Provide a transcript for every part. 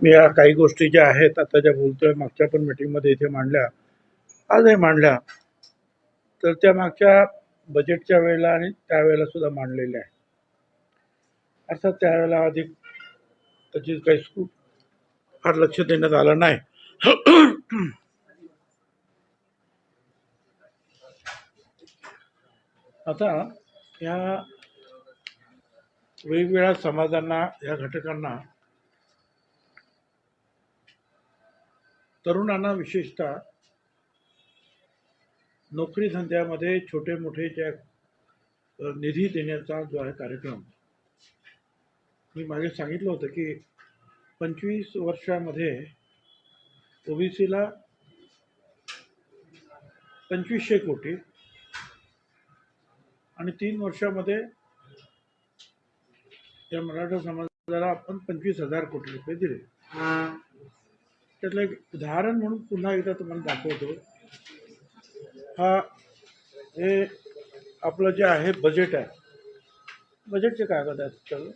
मी या काही गोष्टी ज्या आहेत आता ज्या बोलतोय मागच्या पण मीटिंगमध्ये इथे मांडल्या आजही मांडल्या तर त्या मागच्या बजेटच्या वेळेला आणि त्यावेळेला सुद्धा मांडलेल्या आहे अर्थात त्यावेळेला अधिक त्याची काही स्कूप फार लक्ष देण्यात आलं नाही. आता या वेगवेगळ्या समाजांना या घटकांना तरुणांना विशेषतः नोकरी धंद्यामध्ये छोटे मोठे ज्या निधी देण्याचा जो आहे कार्यक्रम. मी मागे सांगितलं होतं की पंचवीस वर्षामध्ये ओबीसीला पंचवीसशे कोटी आणि तीन वर्षामध्ये या मराठा समाजाला आपण पंचवीस हजार कोटी रुपये दिले. त्यातलं एक उदाहरण म्हणून पुन्हा एकदा तुम्हाला दाखवतो. हा हे आपलं जे आहे बजेट आहे. बजेटचे कागद आहेत तर.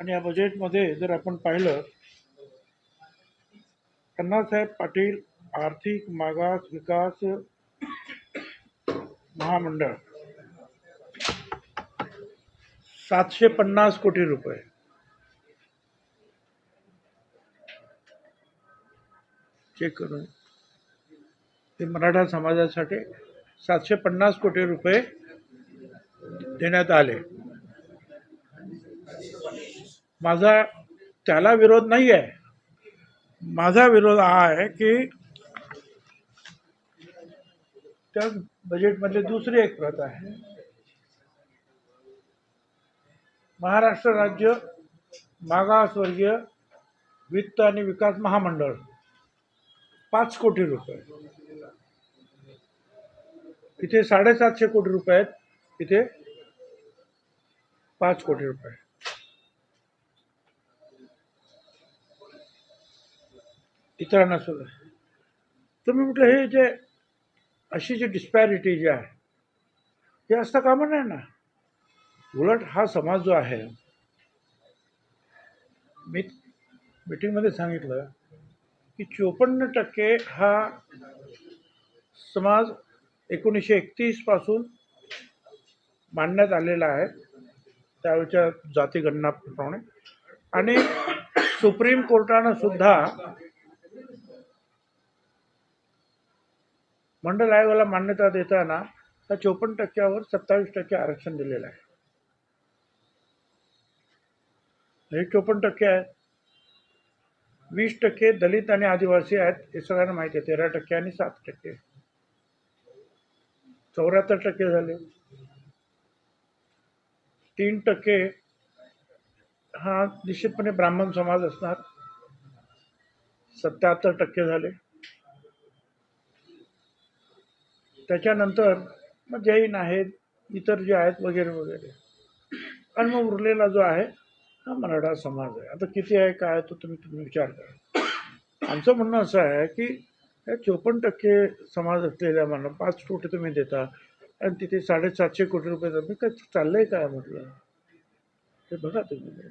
आणि या बजेटमध्ये जर आपण पाहिलं अण्णासाहेब पाटील आर्थिक मागास विकास महामंडळ. सातशे पन्नास कोटी रुपये. चेक करून ते मराठा समाजासाठी सातशे पन्नास कोटी रुपये देण्यात आले. माझा त्याला विरोध नाही आहे माझा विरोध हा आहे की त्या बजेटमधली दुसरी एक प्रत आहे. महाराष्ट्र राज्य मागासवर्गीय वित्त आणि विकास महामंडळ. पाच कोटी रुपये. इथे साडेसातशे कोटी रुपये आहेत. इथे पाच कोटी रुपये. इतरांना सुद्धा. तुम्ही म्हटलं हे जे अशी जी डिस्पॅरिटी जी आहे हे असता कामा नाही ना? उलट हा समाज जो आहे मी मीटिंगमध्ये सांगितलं की चोपन्न टक्के हा समाज एकोणीसशे एकतीसपासून मांडण्यात आलेला आहे. त्यावेळच्या जातीगणनाप्रमाणे आणि सुप्रीम कोर्टानं सुद्धा मंडल आयोगाला मान्यता देताना त्या चोपन्न टक्क्यावर सत्तावीस टक्के आरक्षण दिलेलं आहे. हे चोपन्न टक्के आहे. वीस टक्के दलित आणि आदिवासी आहेत हे सगळ्यांना माहिती आहे. तेरा टक्के आणि सात टक्के. चौऱ्याहत्तर टक्के झाले. तीन टक्के हा निश्चितपणे ब्राह्मण समाज असणार. सत्याहत्तर टक्के झाले. त्याच्यानंतर मग जैन आहेत इतर जे आहेत वगैरे वगैरे. आणि मग उरलेला जो आहे हा मराठा समाज आहे. आता किती आहे काय तो तुम्ही तुम्ही विचार करा. आमचं म्हणणं असं आहे की या चोपन्न टक्के समाज असलेल्या मला पाच कोटी तुम्ही देता आणि तिथे साडेसातशे कोटी रुपये तुम्ही काय चाललं आहे काय म्हटलं? ते बघा तुम्ही.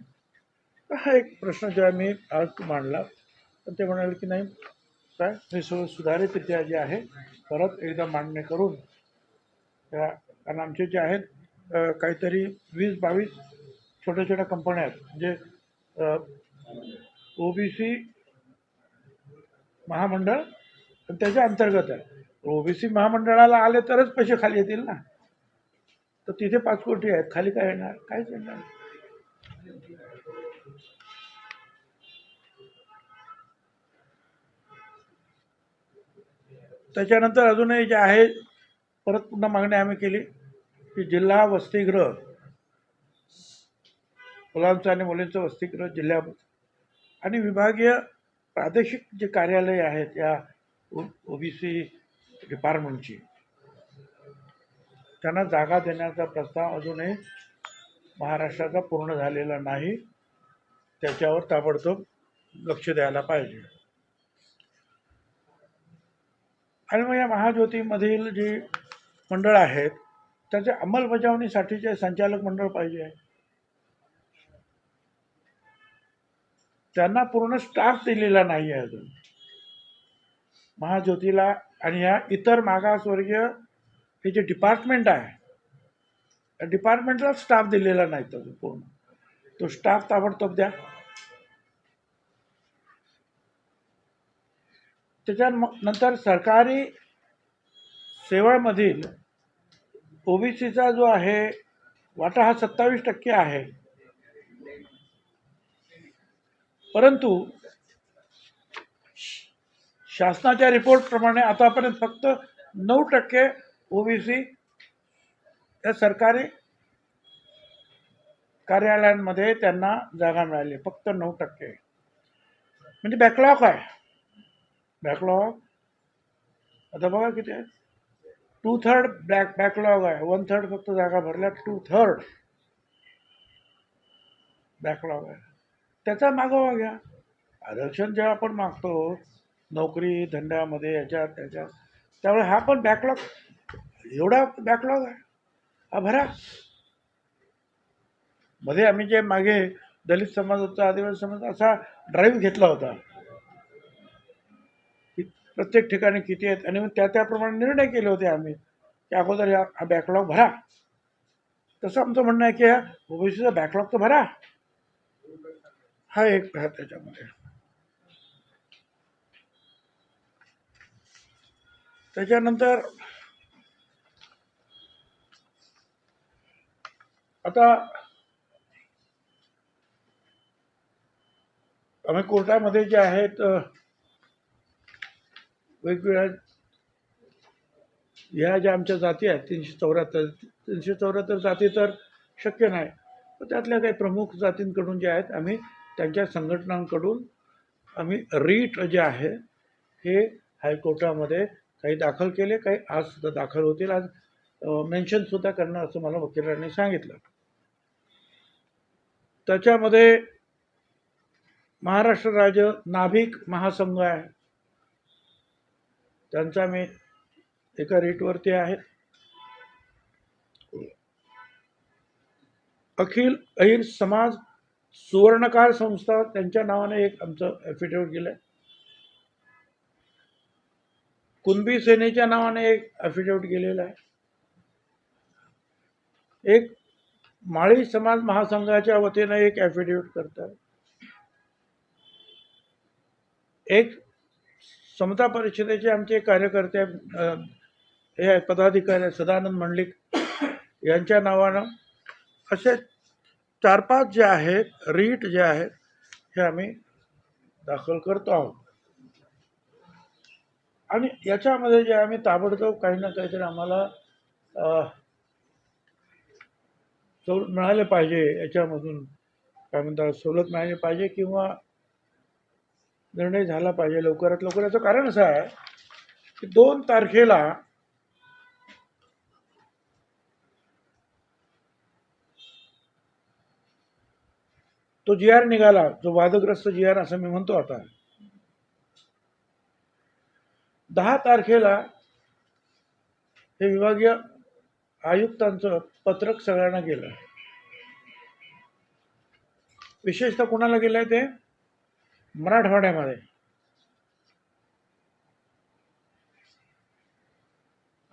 हा एक प्रश्न जेव्हा मी आज मांडला. पण ते म्हणाले की नाही काय? हे सगळं सुधारितरित्या जे आहे परत एकदा मांडणी करून त्या कारण आमचे जे आहेत काहीतरी वीस बावीस छोट्या छोट्या कंपन्या आहेत. म्हणजे ओबीसी महामंडळ त्याच्या अंतर्गत आहे. ओबीसी महामंडळाला आले तरच पैसे खाली येतील ना. तर तिथे पाच कोटी आहेत. खाली काय येणार? काहीच येणार त्याच्यानंतर अजूनही जे आहे परत पुन्हा मागणी आम्ही केली की जिल्हा वसतिगृह मुलांचं आणि मुलींचं वसतिगृह जिल्ह्यात आणि विभागीय प्रादेशिक जे कार्यालय आहेत या ओ बी सी डिपार्टमेंटची त्यांना जागा देण्याचा प्रस्ताव अजूनही महाराष्ट्राचा पूर्ण झालेला नाही. त्याच्यावर ताबडतोब लक्ष द्यायला पाहिजे. आणि मग या महाज्योतीमधील जी मंडळ आहेत त्याच्या अंमलबजावणीसाठीचे संचालक मंडळ पाहिजे आहे त्यांना पूर्ण स्टाफ दिलेला नाही आहे अजून. महाज्योतीला आणि ह्या इतर मागासवर्गीय हे जे डिपार्टमेंट आहे त्या डिपार्टमेंटला स्टाफ दिलेला नाही अजून पूर्ण. तो स्टाफ ताबडतोब द्या. त्याच्यानंतर सरकारी सेवामधील ओबीसीचा जो आहे वाटा हा सत्तावीस टक्के आहे. परंतु शासनाच्या रिपोर्टप्रमाणे आतापर्यंत फक्त नऊ टक्के ओबीसी या सरकारी कार्यालयांमध्ये त्यांना जागा मिळाली. फक्त नऊ टक्के. म्हणजे बॅकलॉग आहे. बॅकलॉग आता बघा किती आहे. टू थर्ड बॅक बॅकलॉग आहे. वन थर्ड फक्त जागा भरल्या टू थर्ड बॅकलॉग आहे. त्याचा मागोवा घ्या. आरक्षण जेव्हा आपण मागतो नोकरी धंद्यामध्ये याच्यात त्याच्यात त्यामुळे हा पण बॅकलॉग एवढा बॅकलॉग आहे. हा भरा. मध्ये आम्ही जे मागे दलित समाजाचा आदिवासी समाज असा ड्राईव्ह घेतला होता. की प्रत्येक ठिकाणी किती आहेत आणि मग त्या त्याप्रमाणे निर्णय केले होते आम्ही. की अगोदर या हा बॅकलॉग भरा. तसं आमचं म्हणणं आहे की हा ओबीसीचा बॅकलॉग तर भरा. हा एक भाग त्याच्यामध्ये. त्याच्यानंतर आता आम्ही कोर्टामध्ये जे आहेत वेगवेगळ्या ह्या ज्या आमच्या जाती आहेत तीनशे चौऱ्याहत्तर तीनशे चौऱ्याहत्तर जाती तर शक्य नाही. पण त्यातल्या काही प्रमुख जातींकडून जे आहेत आम्ही त्यांच्या संघटनांकडून आम्ही रीट जे आहे हे हायकोर्टामध्ये काही दाखल केले काही आज सुद्धा दाखल होतील. आज मेन्शनसुद्धा करणार असं मला वकिलांनी सांगितलं. त्याच्यामध्ये महाराष्ट्र राज्य नाभिक महासंघ आहे. त्यांचा मी एका रीटवरती आहे. अखिल अहिर समाज सुवर्णकार संस्था त्यांच्या नावाने एक आमचं ॲफिडेव्हिट गेलं आहे कुणबी सेनेच्या नावाने एक ॲफिडेव्हिट गेलेला आहे. एक माळी समाज महासंघाच्या वतीनं एक ॲफिडेव्हिट करतात. एक समता परिषदेचे आमचे कार्यकर्ते हे पदाधिकारी सदानंद मंडलिक यांच्या नावानं असे चार पाच जे आहेत रीट जे आहेत हे आम्ही दाखल करतो आहोत. आणि याच्यामध्ये जे आम्ही ताबडतोब काही ना काहीतरी आम्हाला सवलत मिळाले पाहिजे याच्यामधून काय म्हणतात सवलत मिळाली पाहिजे किंवा निर्णय झाला पाहिजे लवकरात लवकर. याचं कारण असं आहे की दोन तारखेला तो जी आर निघाला जो वादग्रस्त जी आर असं मी म्हणतो आता. दहा तारखेला हे विभागीय आयुक्तांचं पत्रक सगळ्यांना गेलं. विशेषतः कुणाला गेलंय ते? मराठवाड्यामध्ये.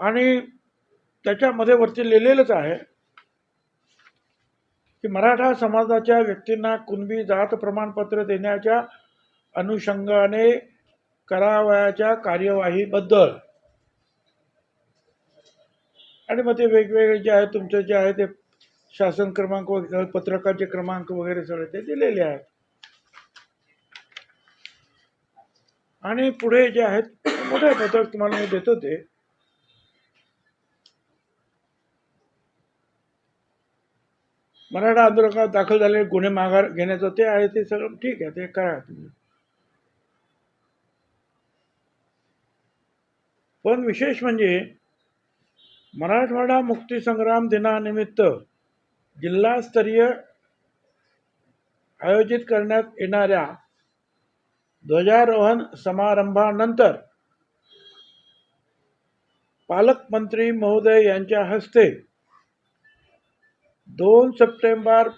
आणि त्याच्यामध्ये वरती लिहिलेलंच आहे की मराठा समाजाच्या व्यक्तींना कुणबी जात प्रमाणपत्र देण्याच्या अनुषंगाने करावयाच्या कार्यवाहीबद्दल. आणि मग ते वेगवेगळे जे आहे तुमचे जे आहे ते शासन क्रमांक वगैरे पत्रकाचे क्रमांक वगैरे सगळे ते दिलेले आहेत. आणि पुढे जे आहेत मोठे पत्रक तुम्हाला मी देतो ते. मराठा आंदोलनात दाखल झालेले गुन्हे माघार घेण्याचं ते आहे ते सगळं ठीक आहे ते करा तुम्ही. पण विशेष म्हणजे मराठवाडा मुक्तीसंग्राम दिनानिमित्त जिल्हास्तरीय आयोजित करण्यात येणाऱ्या ध्वजारोहण समारंभानंतर पालकमंत्री महोदय यांच्या हस्ते दोन सप्टेंबर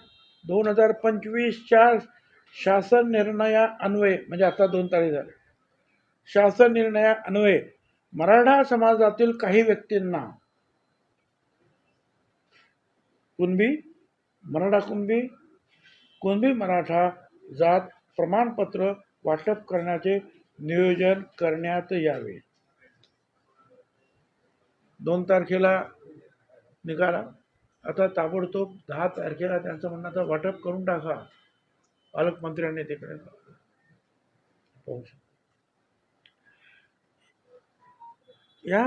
दोन हजार पंचवीसच्या शासन निर्णया अन्वये म्हणजे आता दोन तारीख झाले. शासन निर्णया अन्वये मराठा समाजातील काही व्यक्तींना कुणबी मराठा कुणबी कुणबी मराठा जात प्रमाणपत्र वाटप करण्याचे नियोजन करण्यात यावे. दोन तारखेला निघाला आता ताबडतोब दहा तारखेला त्यांचं म्हणणं आता वाटप करून टाका. पालकमंत्र्यांनी तिकडे पाहू शकतो. या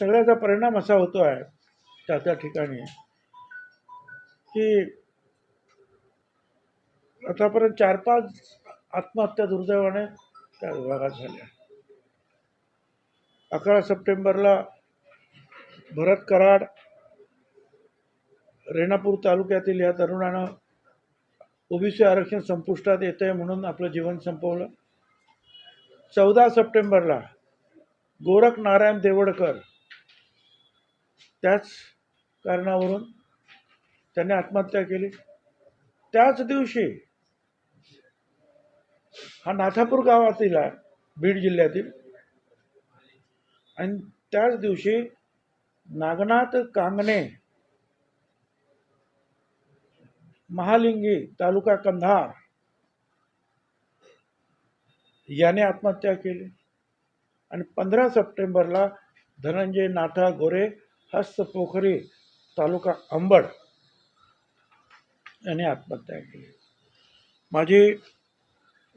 सगळ्याचा परिणाम असा होतो आहे त्या त्या ठिकाणी की आतापर्यंत चार पाच आत्महत्या दुर्दैवाने त्या विभागात झाल्या. अकरा सप्टेंबरला भरत कराड रेणापूर तालुक्यातील या तरुणानं ओबीसी आरक्षण संपुष्टात येतं आहे म्हणून आपलं जीवन संपवलं. चौदा सप्टेंबरला गोरख नारायण देवडकर त्याच कारणावरून त्यांनी आत्महत्या केली. त्याच दिवशी हा नाथापूर गावातील आहे बीड जिल्ह्यातील. आणि त्याच दिवशी नागनाथ कांगणे महालिंगी तालुका कंधार याने आत्महत्या केली. आणि पंधरा सप्टेंबरला धनंजय नाथा गोरे हस्तपोखरी तालुका अंबड याने आत्महत्या केली. माझी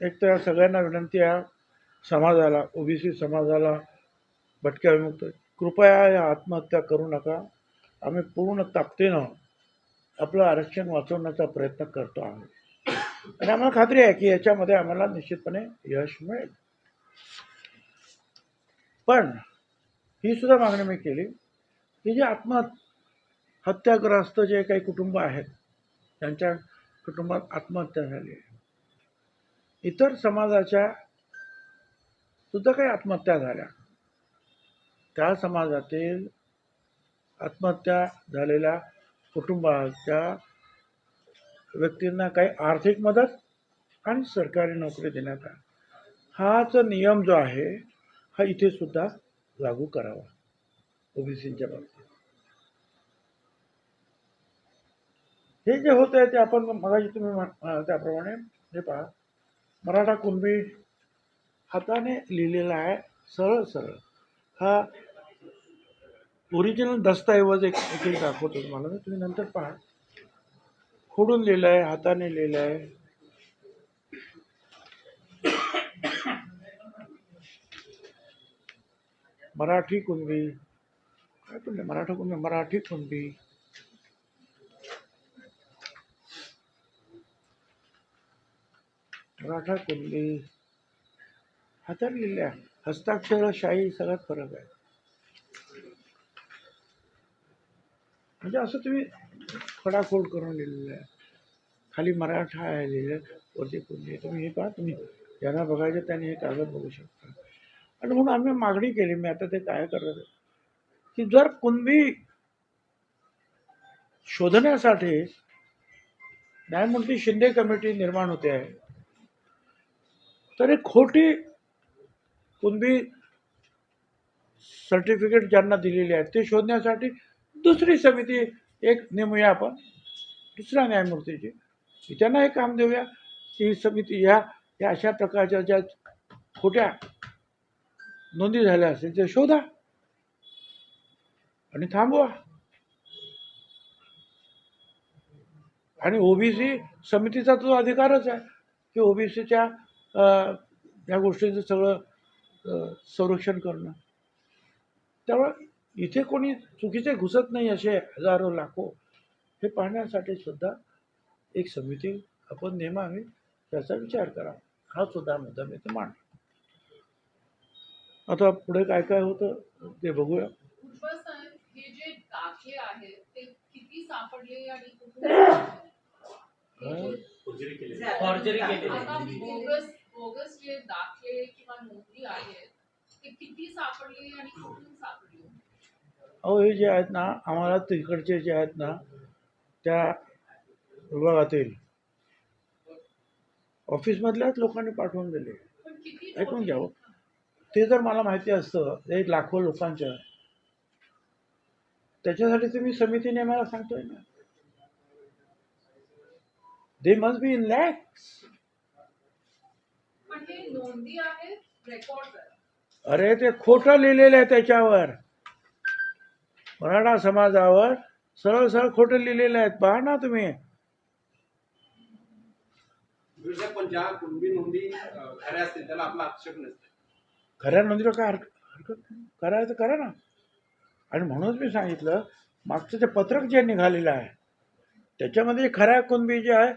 एक तर सगळ्यांना विनंती आहे समाजाला ओबीसी समाजाला भटक्या विमुक्त. कृपया या आत्महत्या करू नका. आम्ही पूर्ण ताकदीनं आपलं आरक्षण वाचवण्याचा प्रयत्न करतो आहोत आणि आम्हाला खात्री आहे की याच्यामध्ये आम्हाला निश्चितपणे यश मिळेल. पण ही सुद्धा मागणी मी केली की जे आत्महत्याग्रस्त जे काही कुटुंब आहेत त्यांच्या कुटुंबात आत्महत्या झाली आहे. इतर समाजाच्या सुद्धा काही आत्महत्या झाल्या. त्या समाजातील आत्महत्या झालेल्या कुटुंबाच्या व्यक्तींना काही आर्थिक मदत आणि सरकारी नोकरी देण्यात आली. हाच नियम जो आहे हा इथे सुद्धा लागू करावा. ओबीसीच्या बाबतीत. हे जे होत आहे ते आपण मगाशी तुम्ही त्याप्रमाणे हे पहा. मराठा कुणबी हाताने लिहिलेला आहे सरळ सरळ हा ओरिजिनल दस्तऐवज एक एक दाखवतो तुम्हाला तुम्ही नंतर पहा. खोडून लिहिलं आहे हाताने लिहिलं आहे मराठी कुणबी? काय म्हणले मराठा कुणबी? मराठी कुणबी? मराठा कुणबी? हाताने लिहिल्या. हस्ताक्षरशाही हस्ताक्षर शाही सगळ्यात फरक आहे. म्हणजे असं तुम्ही खडाखोड करून लिहिलेलं आहे. खाली मराठा आहे लिहिलं वरती कुणबी तुम्ही हे पहा तुम्ही ज्यांना बघायचं त्यांनी हे कागद बघू शकता. आणि म्हणून आम्ही मागणी केली मी आता ते काय करत की जर कुणबी शोधण्यासाठी न्यायमूर्ती शिंदे कमिटी निर्माण होते आहे तर एक खोटी कुणबी सर्टिफिकेट ज्यांना दिलेली आहेत ते शोधण्यासाठी दुसरी समिती एक नेमूया आपण दुसऱ्या न्यायमूर्तीची. त्यांना हे काम देऊया की ही समिती ह्या या अशा प्रकारच्या ज्या खोट्या नोंदी झाल्या असतील ते शोधा आणि थांबवा. आणि ओबीसी समितीचा तो अधिकारच आहे की ओबीसीच्या या गोष्टीचं सगळं संरक्षण करणं. त्यामुळे इथे कोणी चुकीचे घुसत नाही असे हजारो लाखो हे पाहण्यासाठी सुद्धा एक समिती आपण नेमावी त्याचा विचार करा. हा सुद्धा मुद्दा मी ते मांड आता पुढे काय काय होतं ते बघूया. भुजबळ साहेब हे जे दाखले आहेत ते किती सापडले आणि अहो हे जे आहेत ना आम्हाला तिकडचे जे आहेत ना त्या विभागातील ऑफिसमधल्याच लोकांनी पाठवून दिले. ऐकून? घ्यावं ते जर मला माहिती असतं एक लाखो लोकांच्या त्याच्यासाठी तुम्ही समिती नेमायला सांगतोय ना. They must be in lakhs हे अरे ते खोटं लिहिलेलं आहे त्याच्यावर. मराठा समाजावर सरळ सरळ खोटं लिहिलेलं आहे पहा ना तुम्ही. खऱ्या नोंदीला काय हरकत करायचं करा ना. आणि म्हणूनच मी सांगितलं मागचं ते पत्रक जे निघालेलं आहे त्याच्यामध्ये खऱ्या कुणबी जे आहे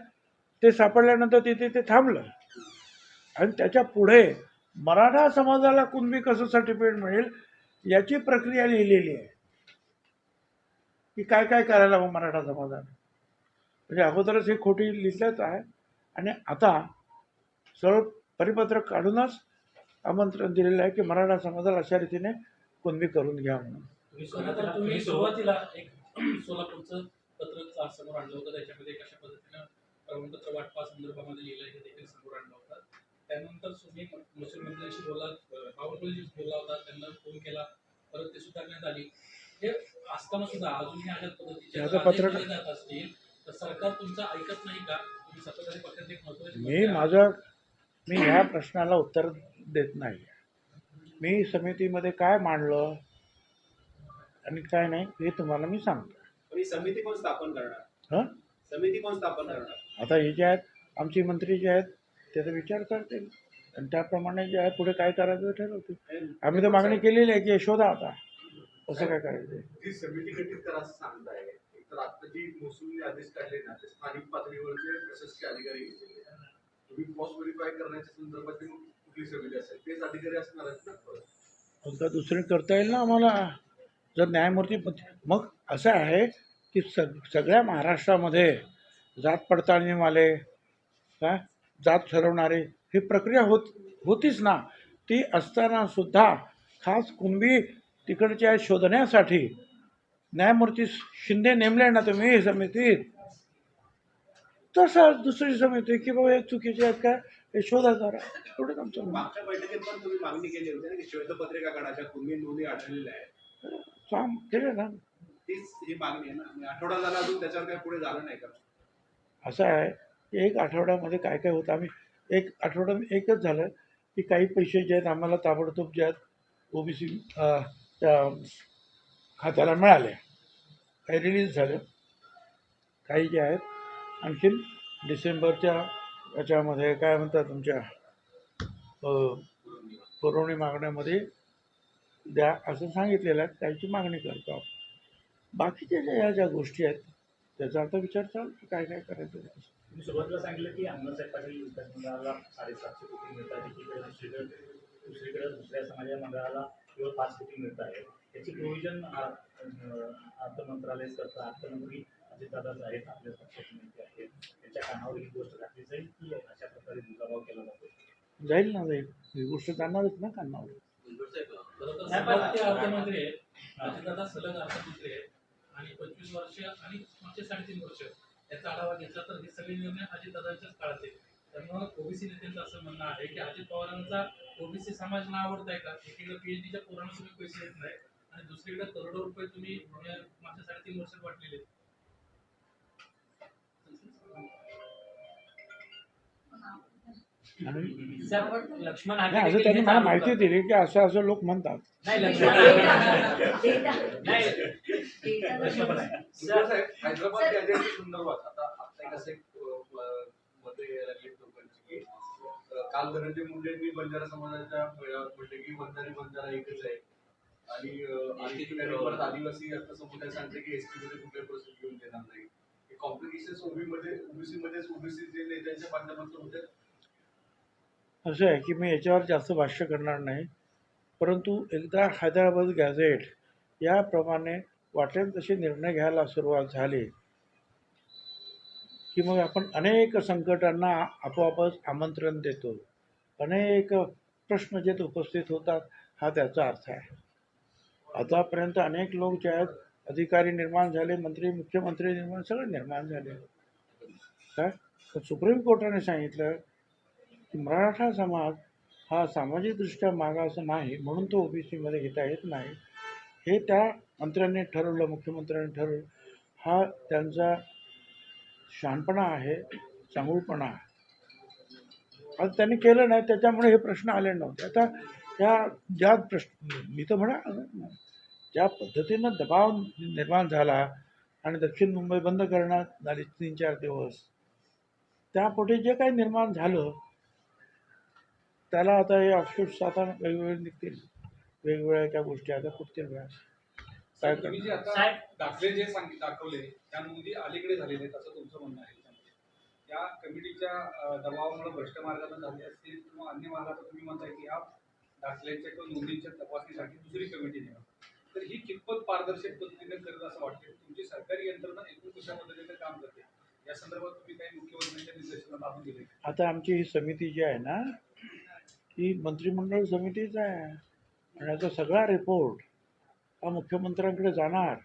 ते सापडल्यानंतर तिथे ते थांबलं. आणि त्याच्या पुढे मराठा समाजाला कुणबी कसं सर्टिफिकेट मिळेल याची प्रक्रिया लिहिलेली आहे. की काय काय करायला हवं मराठा समाजाने? म्हणजे अगोदरच हे खोटी लिहिलंच आहे. आणि आता सरळ परिपत्रक काढूनच आमंत्रण दिलेलं आहे की मराठा समाजाला अशा रीतीने कुणबी करून घ्या म्हणून. तुम्ही सुरुवातीला एक सोलापूरचं पत्रक समोर आणलं होतं. त्याच्यामध्ये कशा पद्धतीनं प्रमाणपत्र वाटपा संदर्भामध्ये लिहिलं हे देखील समोर आणलं होतं. त्यानंतर तुम्ही मंत्र्यांशी बोला बावनकुळेशी होता. त्यांना फोन केला. परत ते सुधारण्यात आली. हे असताना सुद्धा अजूनही पद्धतीचे पत्रक- दिले जात असतील. तर सरकार तुमचं ऐकत नाही का? तुम्ही सत्ताधारी पक्षाचे एक महत्त्वाचे मी. माझं मी ह्या प्रश्नाला उत्तर देत नाही. मी समितीमध्ये काय मांडलं आणि काय नाही हे तुम्हाला मी सांगतो. पण ही समिती कोण स्थापन करणार? हां? समिती कोण स्थापन करणार? आता हे जे आहेत आमची मंत्री जे आहेत त्याचा विचार करतील. आणि त्याप्रमाणे जे आहे पुढे काय करायचं ठरवतील. आम्ही तर मागणी केलेली आहे की शोधा आता. कसं काय करायचं? आहे. जी समिती गठीत करा असं सांगताय. तर आता जी महसूलने आदेश काढले ना ते स्थानिक पातळीवरचे प्रशासकीय अधिकारी घेतलेले. तुम्ही पॉस्ट व्हेरीफाय करण्याच्या संदर्भात कुठली समिती असेल? तेच अधिकारी असणार आहेत ना दुसरी करता येईल ना आम्हाला? जर न्यायमूर्ती मग असं आहे की सग सगळ्या महाराष्ट्रामध्ये जात पडताळणीवाले काय जात ठरवणारे ही प्रक्रिया होत होतीच ना. ती असताना सुद्धा खास कुणबी तिकडच्या शोधण्यासाठी न्यायमूर्ती शिंदे नेमले ना तुम्ही समितीत तसंच दुसरी समिती की बाबा हे चुकीचे आहेत का? हे शोधा जरा. एवढंच आमचं. मागच्या बैठकीत पण तुम्ही मागणी केली होती ना की श्वेतपत्रिका काढायच्या कुणबी नोंदी आढळलेल्या आहेत. काम केलं ना. तीच ही मागणी आहे ना. आठवडा झाला अजून त्याच्यावर काही पुढे झालं नाही का? असं आहे. की एक आठवड्यामध्ये काय काय होतं? आम्ही एक आठवड्यात एकच झालं की काही पैसे जे आहेत आम्हाला ताबडतोब जे आहेत ओबीसी खात्याला मिळाल्या काही रिलीज झाले. काही जे आहेत आणखीन डिसेंबरच्या याच्यामध्ये काय म्हणतात तुमच्या पुरवणी मागण्यामध्ये द्या असं सांगितलेलं आहे. त्याची मागणी करतो आपण. बाकीच्या ज्या ह्या ज्या गोष्टी आहेत त्याचा आता विचार चालू काय काय करायचं तुम्ही सुरुवातीला सांगितलं की अण्णासाहेब पाटील विकास मंडळाला साडेसातशे कोटी एकीकडे दुसरीकडे दुसरीकडे दुसऱ्या समाजा मंडळाला केवळ पाच कोटी मिळत आहे. याची प्रोव्हिजन अर्थ मंत्रालय करतं अर्थमंत्री अजितदादाच आहेत आपल्या पक्षाचे नेते आहेत. त्यांच्या कानावर ही गोष्ट घातली जाईल की अशा प्रकारे दुजाभाव केला जातो. जाईल ना जाईल. ही गोष्ट जाणारच ना कानावर. अर्थमंत्री आहेत. अजितदादा सलग अर्थमंत्री आहेत. आणि पंचवीस वर्ष आणि मागचे साडेतीन वर्ष याचा आढावा घेतला तर हे सगळे निर्णय अजितदादांच्याच काळात आहेत त्यामुळं ओबीसी नेत्यांचं असं म्हणणं आहे की अजित पवारांचा ओबीसी समाज ना आवडताय का? एकीकडे पीएचडीच्या पोरांना तुम्ही पैसे देत नाही आणि दुसरीकडे करोडो रुपये तुम्ही या मागच्या साडेतीन वर्षात वाटलेले लक्ष्मण असं त्यांनी मला माहिती दिली की असं असं लोक म्हणतात. हैदराबाद संदर्भात आता यायला लोकांची. की काल धनंजय मुंडेंनी बंजारा समाजाच्या म्हटले की बंजारी बंजारा एकच आहे. आणि परत आदिवासी आता समुदाय सांगते की एसटी मध्ये कुठल्या प्रोसेस घेऊन देणार नाही. कॉम्प्लिकेशन ओबी मध्ये ओबीसी मध्येच ओबीसी जे नेत्यांच्या माध्यमातून होते. असं आहे की मी याच्यावर जास्त भाष्य करणार नाही. परंतु एकदा हैदराबाद गॅझेट याप्रमाणे वाटेल तसे निर्णय घ्यायला सुरुवात झाली. की मग आपण अनेक संकटांना आपोआपच आमंत्रण देतो. अनेक प्रश्न जे उपस्थित होतात हा त्याचा अर्थ आहे. आतापर्यंत अनेक लोक जे आहेत अधिकारी निर्माण झाले मंत्री मुख्यमंत्री निर्माण सगळं निर्माण झाले. काय? तर सुप्रीम कोर्टाने सांगितलं की मराठा समाज हा सामाजिकदृष्ट्या मागास नाही म्हणून तो ओबीसीमध्ये घेता येत नाही. हे त्या मंत्र्यांनी ठरवलं मुख्यमंत्र्यांनी ठरवलं. हा त्यांचा शहाणपणा आहे चांगुलपणा आहे. त्यांनी केलं नाही त्याच्यामुळे हे प्रश्न आले नव्हते. आता त्या ज्या प्रश्न मी तर म्हणा ज्या पद्धतीनं दबाव निर्माण झाला आणि दक्षिण मुंबई बंद करण्यात झाली तीन चार दिवस त्यापोटी जे काही निर्माण झालं त्याला आता हे ऑफशूट्स आता वेगवेगळे निघतील. वेगवेगळ्या त्या गोष्टी आता कुठतील वेळा तुम्ही जे आता साहेब. दाखले जे सांगित दाखवले त्या नोंदी अलीकडे झालेले आहेत असं तुमचं म्हणणं आहे. त्या कमिटीच्या दबावामुळे भ्रष्ट मार्गाने झाले असतील किंवा अन्य मार्गाचा तुम्ही म्हणताय की या दाखल्यांच्या किंवा नोंदींच्या तपासणीसाठी दुसरी कमिटी नेमा तर ही कितपत पारदर्शक पद्धतीने करेल असं वाटतं तुमची सरकारी यंत्रणा एकूण कशा पद्धतीने काम करते? या संदर्भात तुम्ही काही मुख्यमंत्र्यांच्या निर्देशनात आणून दिले आता आमची ही समिती जी आहे ना ही मंत्रिमंडळ समितीच आहे. आणि याचा सगळा रिपोर्ट मुख्यमंत्र्यांकडे जाणार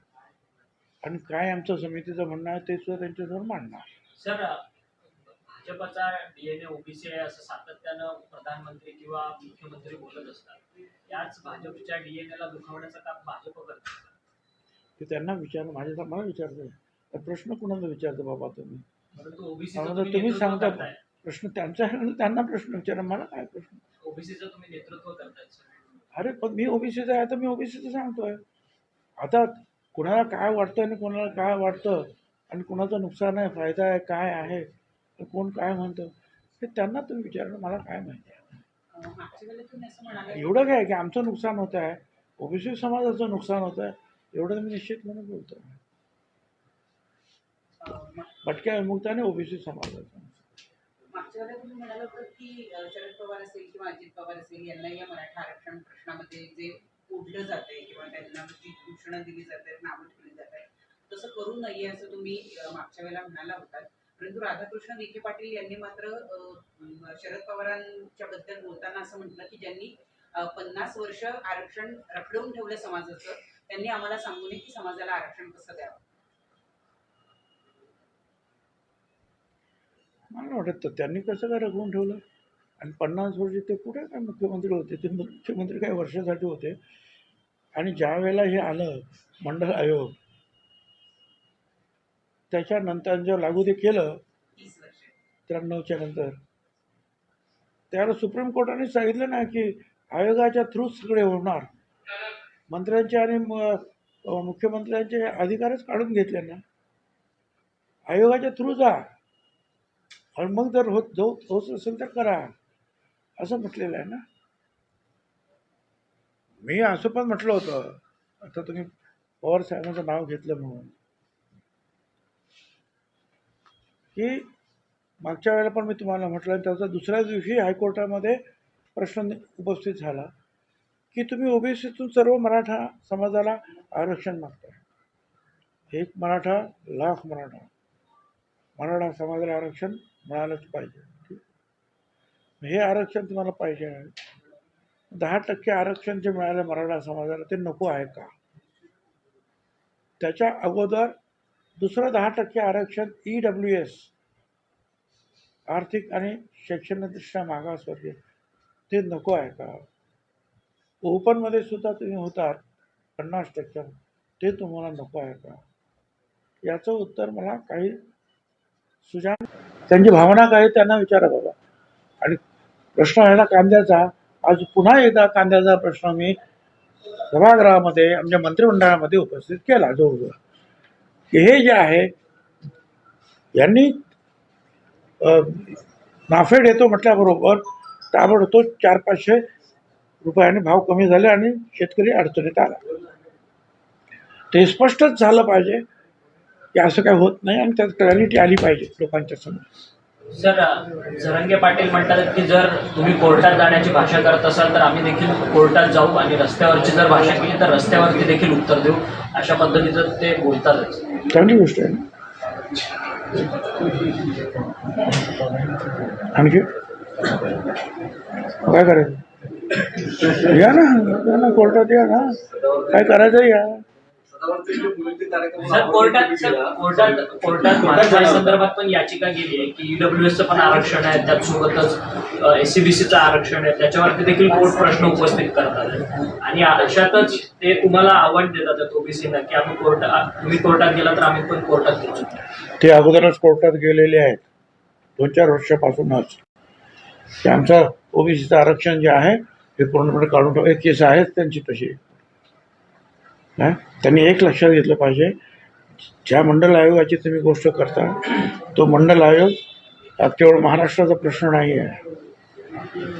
आणि काय आमचं समितीचं म्हणणं आहे ते सुद्धा त्यांच्यासमोर मांडणार. सर भाजपचा डीएनए ओबीसी आहे असं सातत्यानं प्रधानमंत्री किंवा मुख्यमंत्री बोलत असतात. याच भाजपच्या डीएनए ला दुखावण्याचं काम भाजप करते ते त्यांना विचार माझ्या मला विचारतोय. तर प्रश्न कुणाला विचारतो बाबा तुम्ही? तुम्ही सांगता प्रश्न त्यांचा त्यांना प्रश्न विचारा मला काय प्रश्न? ओबीसीचं तुम्ही नेतृत्व करताय अरे पण मी ओबीसीचा आहे तर मी ओबीसीचं सांगतोय. आता कुणाला काय वाटतं आणि कोणाला काय वाटतं आणि कुणाचं नुकसान आहे फायदा आहे काय आहे तर कोण काय म्हणतं हे त्यांना तुम्ही विचारणं मला काय माहिती आहे. म्हणाले एवढं काय की आमचं नुकसान होत आहे ओबीसी समाजाचं नुकसान होत आहे एवढं मी निश्चितपणे बोलतो अं, मा- भटक्या विमुक्ताने ओबीसी समाजाचं. मागच्या तुम्ही म्हणाल होतं की शरद पवार असेल किंवा अजित पवार असेल यांना या मराठा आरक्षण प्रश्नामध्ये जे ओढलं जाते किंवा त्यांना जी घोषणा दिली जाते नावं ठेवली जात आहे तसं करू नये असं तुम्ही मागच्या वेळेला म्हणाला होता. परंतु राधाकृष्ण विखे पाटील यांनी मात्र शरद पवारांच्या बद्दल बोलताना असं म्हटलं की ज्यांनी पन्नास वर्ष आरक्षण रखडवून ठेवलं समाजाचं त्यांनी आम्हाला सांगू नये की समाजाला आरक्षण कसं द्यावं. मला वाटत. तर त्यांनी कसं काय रखवून ठेवलं? आणि पन्नास वर्ष ते कुठे काय मुख्यमंत्री होते? ते मुख्यमंत्री काही वर्षासाठी होते. आणि ज्या वेळेला हे आलं मंडळ आयोग त्याच्यानंतर जेव्हा लागू ते केलं त्र्याण्णवच्या नंतर. त्याला सुप्रीम कोर्टाने सांगितलं ना की आयोगाच्या थ्रू सगळे होणार. मंत्र्यांचे आणि मुख्यमंत्र्यांचे अधिकारच काढून घेतले ना. आयोगाच्या थ्रू जा. आणि मग जर होत जो होत असेल तर करा. असं म्हटलेलं आहे ना? मी असं पण म्हटलं होतं. आता तुम्ही पवार साहेबांचं नाव घेतलं म्हणून. की मागच्या वेळेला पण मी तुम्हाला म्हटलं आणि त्याचा दुसऱ्या दिवशी हायकोर्टामध्ये प्रश्न उपस्थित झाला की तुम्ही ओबीसीतून सर्व मराठा समाजाला आरक्षण मागताय. एक मराठा लाख मराठा. मराठा समाजाला आरक्षण मिळालंच पाहिजे. हे आरक्षण तुम्हाला पाहिजे. आहे दहा टक्के आरक्षण जे मिळालं मराठा समाजाला ते नको आहे का? त्याच्या अगोदर दुसरं दहा टक्के आरक्षण ई डब्ल्यू एस आर्थिक आणि शैक्षणिकदृष्ट्या मागासवर्गीय ते नको आहे का? ओपनमध्ये सुद्धा तुम्ही होतात पन्नास टक्के ते तुम्हाला नको आहे का? याचं उत्तर मला काही सुजान त्यांची भावना काय त्यांना विचारा बाबा. आणि प्रश्न राहिला कांद्याचा. आज पुन्हा एकदा कांद्याचा प्रश्न मी सभागृहामध्ये आमच्या मंत्रिमंडळामध्ये उपस्थित केला जवळजवळ की हे जे आहे यांनी नाफेड येतो म्हटल्याबरोबर ताबडतोब चार पाचशे रुपयाने भाव कमी झाले आणि शेतकरी अडचणीत आला. ते स्पष्टच झालं पाहिजे. की असं काय होत नाही आणि त्यात क्लॅरिटी आली पाहिजे लोकांच्या समोर. सर झरंगे पाटील म्हणतात की जर तुम्ही कोर्टात जाण्याची भाषा करत असाल तर आम्ही देखील कोर्टात जाऊ आणि रस्त्यावरची जर भाषा केली तर रस्त्यावरती देखील उत्तर देऊ. अशा पद्धतीचं ते बोलतातच. चांगली गोष्ट आहे ना? आणखी? काय करायचं? या ना या ना कोर्टात या ना. काय करायचं या? कोर्टात सर कोर्टात कोर्टात मराठा संदर्भात पण याचिका गेली आहे की ईडब्ल्यूएसचं पण आरक्षण आहे त्याचसोबतच एससीबीसीचं आरक्षण आहे. त्याच्यावरती देखील कोर्ट प्रश्न उपस्थित करतात. आणि अशातच ते तुम्हाला आव्हान देतात ओबीसीला की आम्ही कोर्टात तुम्ही कोर्टात गेला तर आम्ही पण कोर्टात घेऊ ते अगोदरच कोर्टात गेलेले आहेत. दोन चार वर्षापासूनच ते आमचं ओबीसीचं आरक्षण जे आहे हे पूर्णपणे काढून टाक एक केस आहेच त्यांची तशी. हां? त्यांनी एक लक्षात घेतलं पाहिजे ज्या मंडल आयोगाची तुम्ही गोष्ट करता तो मंडल आयोग हा केवळ महाराष्ट्राचा प्रश्न नाही आहे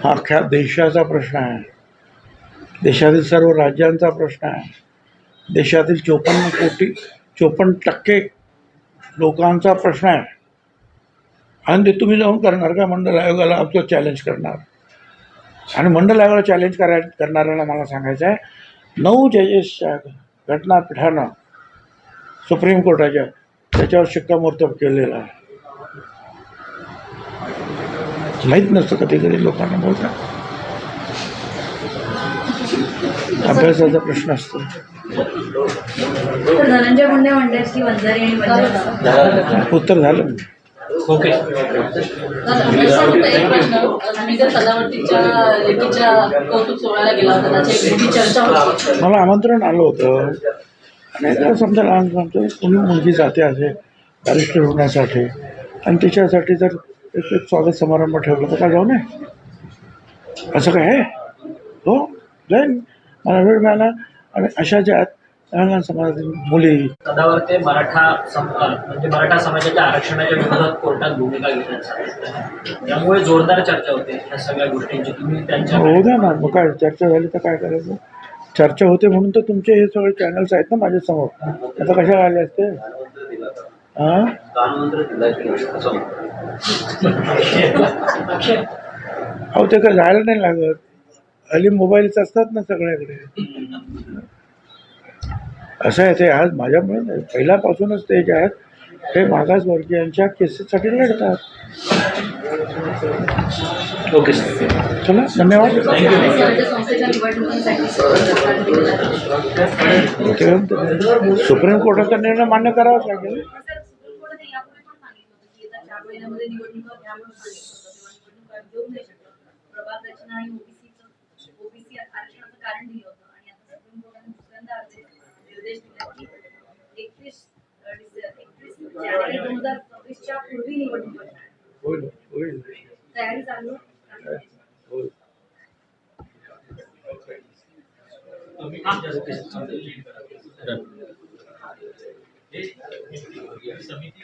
हा अख्ख्या देशाचा प्रश्न आहे. देशातील सर्व राज्यांचा प्रश्न आहे. देशातील चोपन्न कोटी चोपन्न टक्के लोकांचा प्रश्न आहे. आणि ते तुम्ही जाऊन करणार का? मंडल आयोगाला आमचं चॅलेंज करणार. आणि मंडल आयोगाला चॅलेंज कराय करणाऱ्याला मला सांगायचं आहे नऊ जजेसच्या घटनापीठानं सुप्रीम कोर्टाच्या त्याच्यावर शिक्कामोर्तब केलेला आहे. माहीत नसतं कधी कधी लोकांना बोलता अभ्यासाचा प्रश्न असतो. उत्तर झालं. ओके मला आमंत्रण आलं होतं. आणि समजा लहान सांगतो कुणी मुलगी जाते असे बॅरिस्टर होण्यासाठी आणि तिच्यासाठी जर एक एक स्वागत समारंभ ठेवला तर काय जाऊ नये? असं काय आहे? हो? जाईन. मला वेळ मिळाला. आणि अशा ज्या लहान समाजातील मुली. सदावर ते मराठा सम- म्हणजे मराठा समाजाच्या आरक्षणाच्या विरोधात कोर्टात भूमिका घेण्यात त्यामुळे जोरदार चर्चा होते या सगळ्या गोष्टींची. तुम्ही त्यांच्या होऊ द्या ना मग काय चर्चा झाली तर काय करायचं? चर्चा होते म्हणून तर तुमचे हे सगळे चॅनल्स आहेत ना माझ्यासमोर आता कशा आले असते? हां अहो ते काय जायला नाही लागत. हल्ली मोबाईलच असतात ना सगळ्याकडे. असं आहे ते आज माझ्यामुळे नाही. पहिल्यापासूनच ते जे आहेत ते मागासवर्गीयांच्या केसेससाठी लढतात. Okay sir. चला धन्यवाद. सुप्रीम कोर्टाचा निर्णय मान्य करावाच लागेल. सर, सुप्रीम कोर्टाने यापूर्वी पण सांगितलं होतं की येत्या चार महिन्यामध्ये निवडणुका घ्या म्हणून सांगितलं होतं तेव्हा निवडणुका घेऊ नाही शकत प्रभाग रचना आणि ओबीसीचं ओबीसी आरक्षणाचं कारण दिलं होतं आणि आता सुप्रीम कोर्टाने दुसऱ्यांदा अर्ज निर्देश दिले की एकवीस जानेवारी दोन हजार चोवीसच्या पूर्वी निवडणुका. होईल होईल तयारी चालू. होईल हे समिती